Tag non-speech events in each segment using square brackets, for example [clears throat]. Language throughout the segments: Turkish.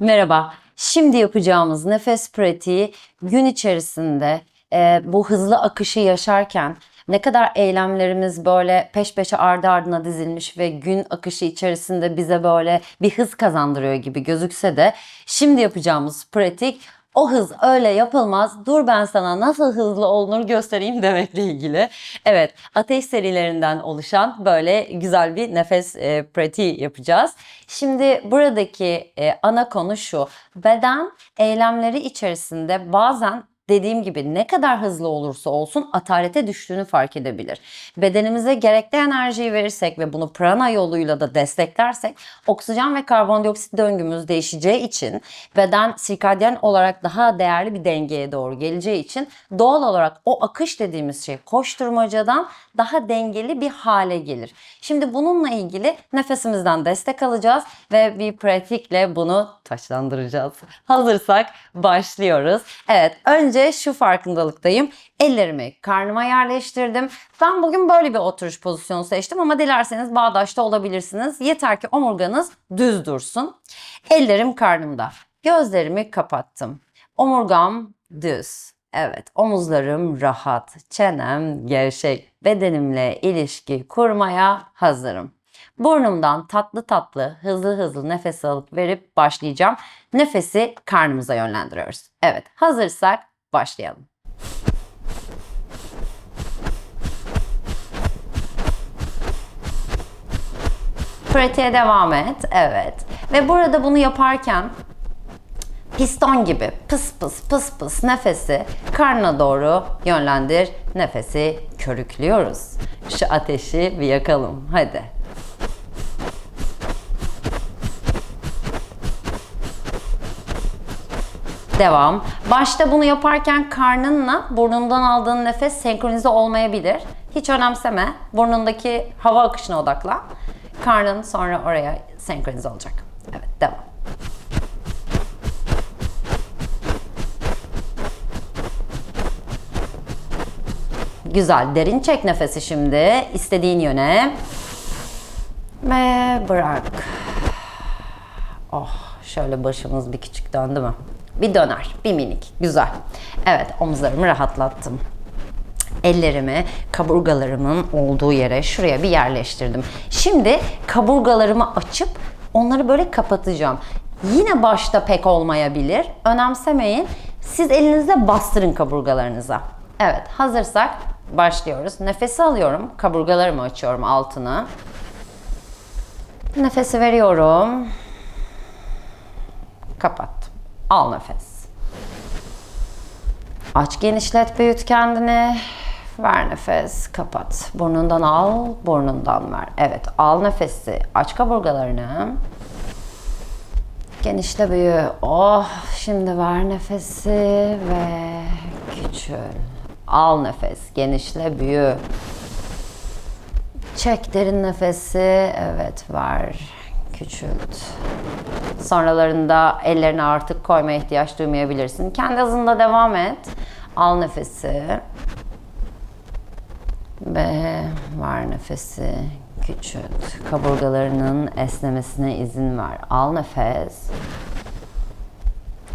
Merhaba. Şimdi yapacağımız nefes pratiği gün içerisinde e, bu hızlı akışı yaşarken ne kadar eylemlerimiz böyle peş peşe ardı ardına dizilmiş ve gün akışı içerisinde bize böyle bir hız kazandırıyor gibi gözükse de şimdi yapacağımız pratik o hız öyle yapılmaz. Dur ben sana nasıl hızlı olunur göstereyim demekle ilgili. Evet, ateş serilerinden oluşan böyle güzel bir nefes e, pratiği yapacağız. Şimdi buradaki e, ana konu şu. Beden eylemleri içerisinde bazen dediğim gibi ne kadar hızlı olursa olsun atarete düştüğünü fark edebilir. Bedenimize gerekli enerjiyi verirsek ve bunu prana yoluyla da desteklersek oksijen ve karbondioksit döngümüz değişeceği için beden sirkadyen olarak daha değerli bir dengeye doğru geleceği için doğal olarak o akış dediğimiz şey koşturmacadan daha dengeli bir hale gelir. Şimdi bununla ilgili nefesimizden destek alacağız ve bir pratikle bunu taşlandıracağız. Hazırsak başlıyoruz. Evet önce şu farkındalıktayım. Ellerimi karnıma yerleştirdim. Ben bugün böyle bir oturuş pozisyonu seçtim ama dilerseniz bağdaşta olabilirsiniz. Yeter ki omurganız düz dursun. Ellerim karnımda. Gözlerimi kapattım. Omurgam düz. Evet, omuzlarım rahat, çenem gevşek, bedenimle ilişki kurmaya hazırım. Burnumdan tatlı tatlı, hızlı hızlı nefes alıp verip başlayacağım. Nefesi karnımıza yönlendiriyoruz. Evet, hazırsak başlayalım. Pratiğe devam et. Evet. Ve burada bunu yaparken piston gibi pıs pıs pıs pıs nefesi karnına doğru yönlendir. Nefesi körüklüyoruz. Şu ateşi bir yakalım. Hadi. Devam. Başta bunu yaparken karnınla burnundan aldığın nefes senkronize olmayabilir. Hiç önemseme. Burnundaki hava akışına odaklan. Karnın sonra oraya senkronize olacak. Evet, devam. Güzel. Derin çek nefesi şimdi. istediğin yöne. Ve bırak. Oh, şöyle başımız bir küçük döndü mü? Bir döner, bir minik. Güzel. Evet, omuzlarımı rahatlattım. Ellerimi kaburgalarımın olduğu yere şuraya bir yerleştirdim. Şimdi kaburgalarımı açıp onları böyle kapatacağım. Yine başta pek olmayabilir. Önemsemeyin. Siz elinizle bastırın kaburgalarınıza. Evet, hazırsak başlıyoruz. Nefesi alıyorum. Kaburgalarımı açıyorum altını. Nefesi veriyorum. Kapattım. Al nefes. Aç genişlet büyüt kendini. Ver nefes. Kapat. Burnundan al, burnundan ver. Evet, al nefesi. Aç kaburgalarını. Genişle büyü. Oh, şimdi ver nefesi ve küçül. Al nefes. Genişle büyü. Çek derin nefesi. Evet, ver. Küçült. Sonralarında ellerini artık koymaya ihtiyaç duymayabilirsin. Kendi hızında devam et. Al nefesi. Ve ver nefesi. Küçült. Kaburgalarının esnemesine izin ver. Al nefes.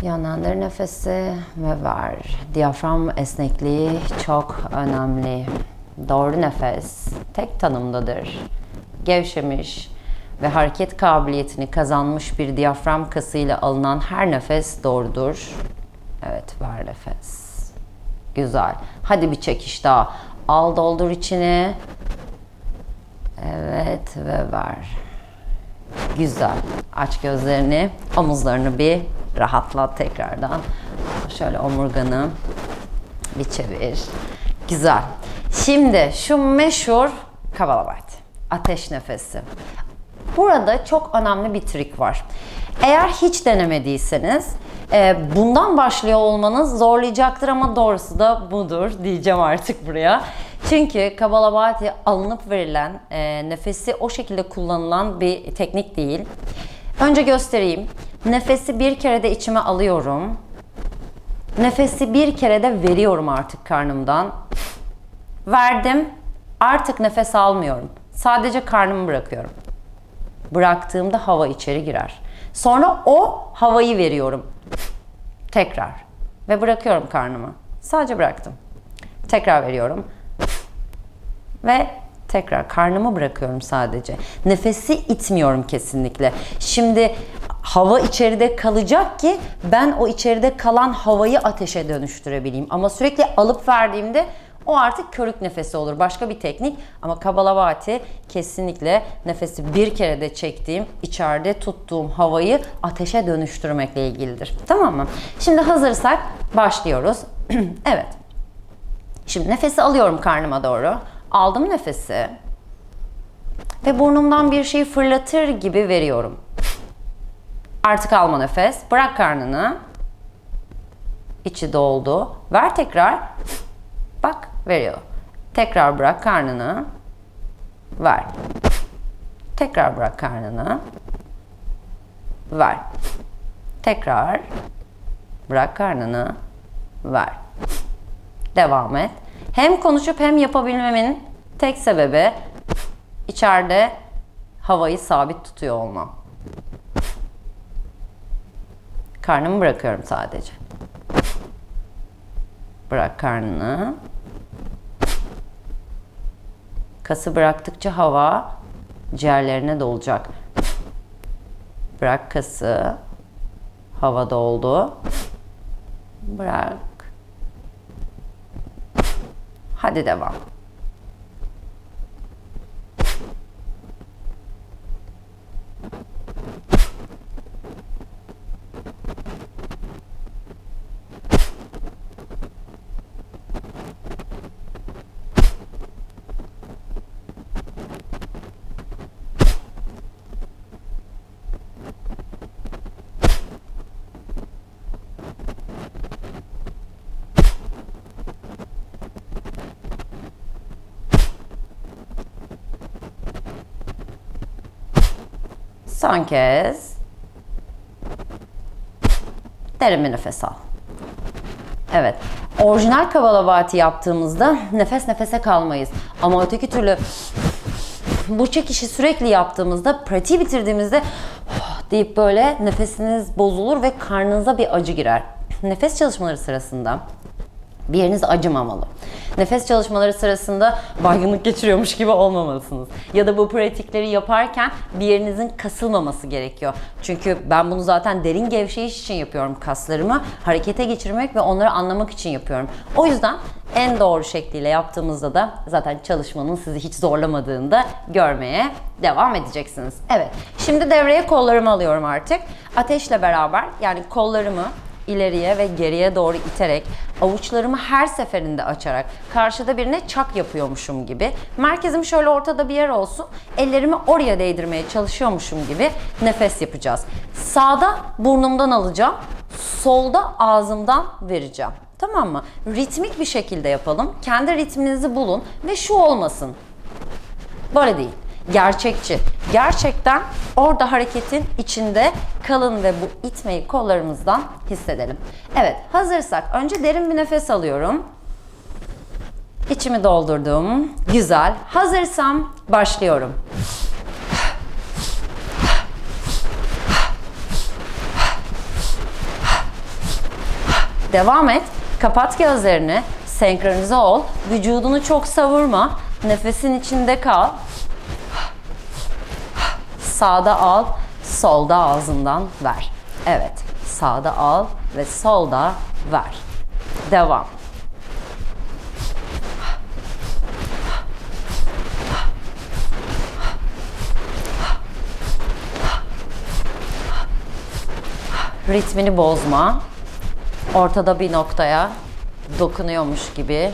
Yönlendir nefesi ve ver. Diyafram esnekliği çok önemli. Doğru nefes tek tanımdadır. Gevşemiş ve hareket kabiliyetini kazanmış bir diyafram kasıyla alınan her nefes doğrudur. Evet, ver nefes. Güzel. Hadi bir çekiş daha. Al doldur içini. Evet ve ver. Güzel. Aç gözlerini. Omuzlarını bir rahatlat tekrardan. Şöyle omurganı bir çevir. Güzel. Şimdi şu meşhur Kabalabait. Ateş nefesi. Burada çok önemli bir trik var. Eğer hiç denemediyseniz e, bundan başlıyor olmanız zorlayacaktır ama doğrusu da budur diyeceğim artık buraya. Çünkü Kabalabati alınıp verilen, e, nefesi o şekilde kullanılan bir teknik değil. Önce göstereyim. Nefesi bir kere de içime alıyorum. Nefesi bir kere de veriyorum artık karnımdan. Verdim. Artık nefes almıyorum. Sadece karnımı bırakıyorum. Bıraktığımda hava içeri girer. Sonra o havayı veriyorum. Tekrar. Ve bırakıyorum karnıma. Sadece bıraktım. Tekrar veriyorum. Ve tekrar karnımı bırakıyorum sadece. Nefesi itmiyorum kesinlikle. Şimdi hava içeride kalacak ki ben o içeride kalan havayı ateşe dönüştürebileyim. Ama sürekli alıp verdiğimde o artık körük nefesi olur. Başka bir teknik ama kabalavati kesinlikle nefesi bir kere de çektiğim, içeride tuttuğum havayı ateşe dönüştürmekle ilgilidir. Tamam mı? Şimdi hazırsak başlıyoruz. [clears throat] evet. Şimdi nefesi alıyorum karnıma doğru. Aldım nefesi. Ve burnumdan bir şey fırlatır gibi veriyorum. Artık alma nefes. Bırak karnını. İçi doldu. Ver tekrar. Bak veriyor. Tekrar bırak karnını. Ver. Tekrar bırak karnını. Ver. Tekrar bırak karnını. Ver. Devam et. Hem konuşup hem yapabilmemin tek sebebi içeride havayı sabit tutuyor olmam. Karnımı bırakıyorum sadece. Bırak karnını. Kası bıraktıkça hava ciğerlerine dolacak. Bırak kası. Hava doldu. Bırak. Hadi devam. Son kez. Derin bir nefes al. Evet. Orijinal kabalavati yaptığımızda nefes nefese kalmayız. Ama öteki türlü bu çekişi sürekli yaptığımızda, pratiği bitirdiğimizde [sighs] deyip böyle nefesiniz bozulur ve karnınıza bir acı girer. Nefes çalışmaları sırasında bir yeriniz acımamalı. Nefes çalışmaları sırasında baygınlık geçiriyormuş gibi olmamalısınız. Ya da bu pratikleri yaparken bir yerinizin kasılmaması gerekiyor. Çünkü ben bunu zaten derin gevşeyiş için yapıyorum kaslarımı. Harekete geçirmek ve onları anlamak için yapıyorum. O yüzden en doğru şekliyle yaptığımızda da zaten çalışmanın sizi hiç zorlamadığını da görmeye devam edeceksiniz. Evet, şimdi devreye kollarımı alıyorum artık. Ateşle beraber yani kollarımı ileriye ve geriye doğru iterek, avuçlarımı her seferinde açarak, karşıda birine çak yapıyormuşum gibi, merkezim şöyle ortada bir yer olsun, ellerimi oraya değdirmeye çalışıyormuşum gibi nefes yapacağız. Sağda burnumdan alacağım, solda ağzımdan vereceğim. Tamam mı? Ritmik bir şekilde yapalım. Kendi ritminizi bulun ve şu olmasın. Böyle değil. Gerçekçi. Gerçekten orada hareketin içinde kalın ve bu itmeyi kollarımızdan hissedelim. Evet, hazırsak önce derin bir nefes alıyorum. İçimi doldurdum. Güzel. Hazırsam başlıyorum. Devam et. Kapat gözlerini. Senkronize ol. Vücudunu çok savurma. Nefesin içinde kal. Sağda al, solda ağzından ver. Evet, sağda al ve solda ver. Devam. Ritmini bozma. Ortada bir noktaya dokunuyormuş gibi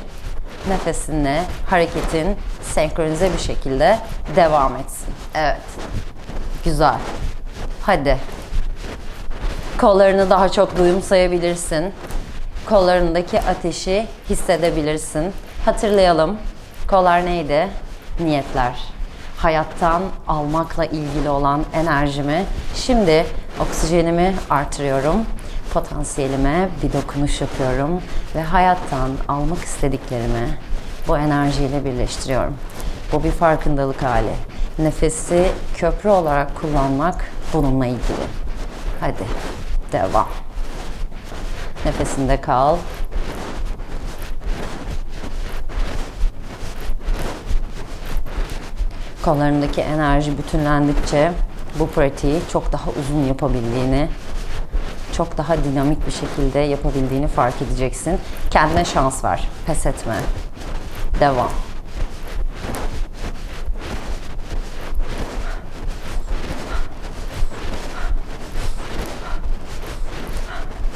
nefesinle hareketin senkronize bir şekilde devam etsin. Evet. Güzel. Hadi. Kollarını daha çok duyumsayabilirsin. Kollarındaki ateşi hissedebilirsin. Hatırlayalım. Kollar neydi? Niyetler. Hayattan almakla ilgili olan enerjimi şimdi oksijenimi artırıyorum. Potansiyelime bir dokunuş yapıyorum ve hayattan almak istediklerimi bu enerjiyle birleştiriyorum. Bu bir farkındalık hali. Nefesi köprü olarak kullanmak bununla ilgili. Hadi. Devam. Nefesinde kal. Kollarındaki enerji bütünlendikçe bu pratiği çok daha uzun yapabildiğini, çok daha dinamik bir şekilde yapabildiğini fark edeceksin. Kendine şans ver. Pes etme. Devam.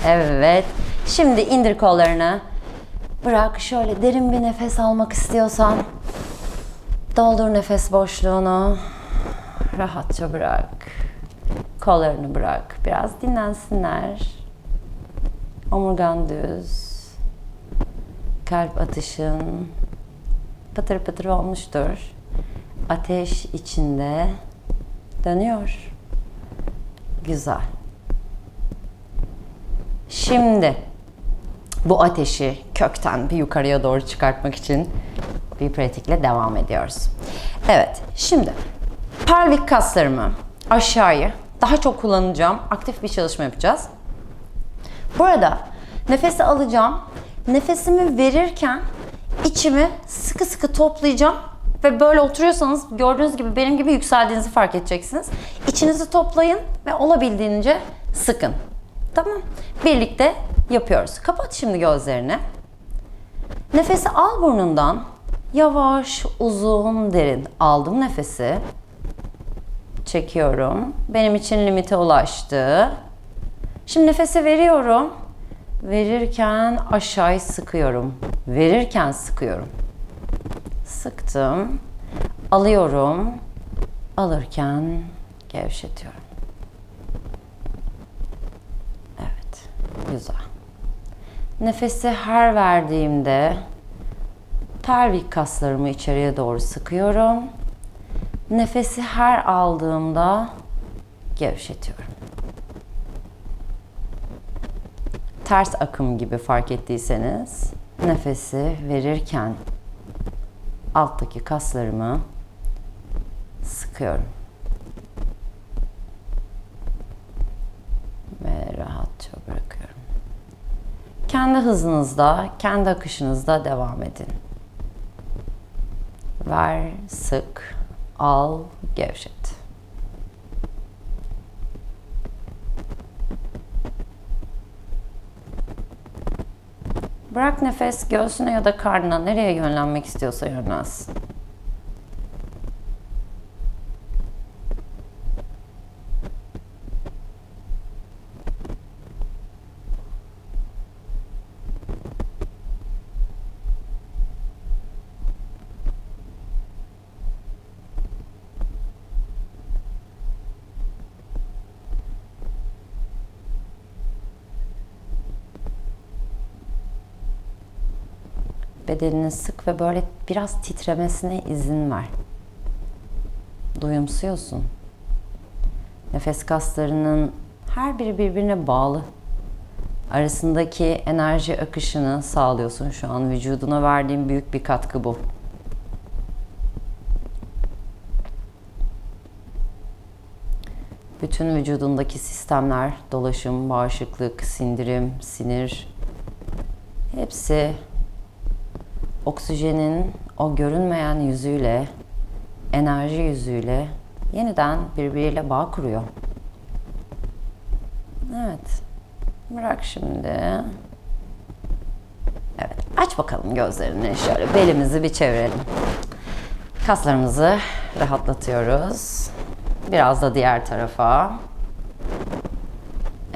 Evet. Şimdi indir kollarını. Bırak şöyle derin bir nefes almak istiyorsan. Doldur nefes boşluğunu. Rahatça bırak. Kollarını bırak. Biraz dinlensinler. Omurgan düz. Kalp atışın pıtır pıtır olmuştur. Ateş içinde dönüyor. Güzel. Şimdi bu ateşi kökten bir yukarıya doğru çıkartmak için bir pratikle devam ediyoruz. Evet, şimdi pelvik kaslarımı aşağıya daha çok kullanacağım. Aktif bir çalışma yapacağız. Burada nefesi alacağım. Nefesimi verirken içimi sıkı sıkı toplayacağım ve böyle oturuyorsanız gördüğünüz gibi benim gibi yükseldiğinizi fark edeceksiniz. İçinizi toplayın ve olabildiğince sıkın. Tamam. Birlikte yapıyoruz. Kapat şimdi gözlerini. Nefesi al burnundan. Yavaş, uzun, derin. Aldım nefesi. Çekiyorum. Benim için limite ulaştı. Şimdi nefesi veriyorum. Verirken aşağıya sıkıyorum. Verirken sıkıyorum. Sıktım. Alıyorum. Alırken gevşetiyorum. Evet. Güzel. Nefesi her verdiğimde pelvik kaslarımı içeriye doğru sıkıyorum. Nefesi her aldığımda gevşetiyorum. Ters akım gibi fark ettiyseniz nefesi verirken alttaki kaslarımı sıkıyorum. Ve rahatça bırakıyorum. Kendi hızınızda, kendi akışınızda devam edin. Ver, sık, al, gevşet. Bırak nefes göğsüne ya da karnına nereye yönlenmek istiyorsa yönlensin. Bedenini sık ve böyle biraz titremesine izin ver. Duyumsuyorsun. Nefes kaslarının her biri birbirine bağlı. Arasındaki enerji akışını sağlıyorsun şu an. Vücuduna verdiğin büyük bir katkı bu. Bütün vücudundaki sistemler, dolaşım, bağışıklık, sindirim, sinir hepsi oksijenin o görünmeyen yüzüyle, enerji yüzüyle yeniden birbiriyle bağ kuruyor. Evet. Bırak şimdi. Evet. Aç bakalım gözlerini. Şöyle belimizi bir çevirelim. Kaslarımızı rahatlatıyoruz. Biraz da diğer tarafa.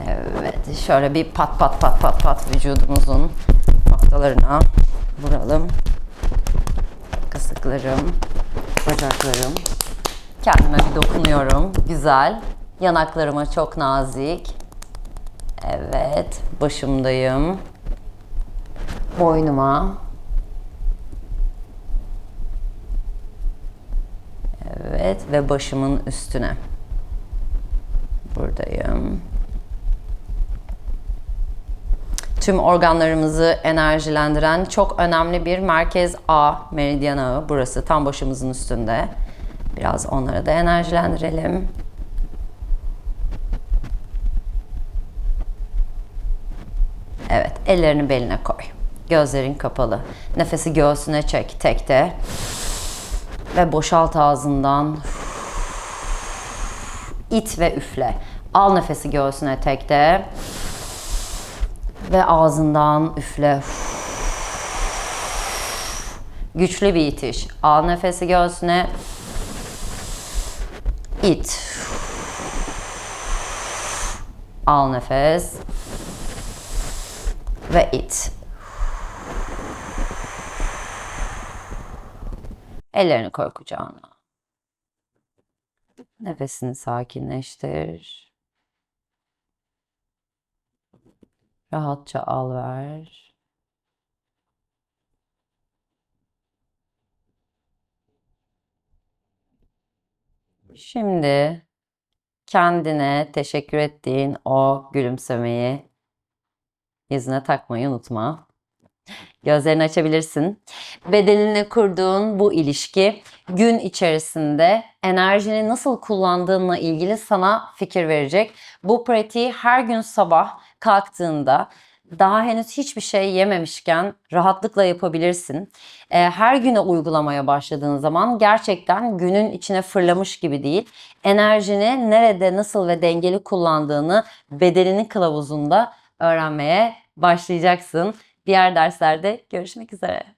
Evet. Şöyle bir pat pat pat pat pat vücudumuzun noktalarına vuralım. Kasıklarım, bacaklarım. Kendime bir dokunuyorum. Güzel. Yanaklarıma çok nazik. Evet, başımdayım. Boynuma. Evet ve başımın üstüne. Buradayım. tüm organlarımızı enerjilendiren çok önemli bir merkez ağ, meridyen ağı burası tam başımızın üstünde. Biraz onlara da enerjilendirelim. Evet, ellerini beline koy. Gözlerin kapalı. Nefesi göğsüne çek tekte. Ve boşalt ağzından. İt ve üfle. Al nefesi göğsüne tekte. Ve ağzından üfle. Güçlü bir itiş. Al nefesi göğsüne. İt. Al nefes. Ve it. Ellerini koy kucağına. Nefesini sakinleştir. Rahatça al ver. Şimdi kendine teşekkür ettiğin o gülümsemeyi yüzüne takmayı unutma. Gözlerini açabilirsin. Bedeninle kurduğun bu ilişki gün içerisinde enerjini nasıl kullandığınla ilgili sana fikir verecek. Bu pratiği her gün sabah kalktığında daha henüz hiçbir şey yememişken rahatlıkla yapabilirsin. Ee, Her güne uygulamaya başladığın zaman gerçekten günün içine fırlamış gibi değil. Enerjini nerede, nasıl ve dengeli kullandığını bedeninin kılavuzunda öğrenmeye başlayacaksın. Diğer derslerde görüşmek üzere.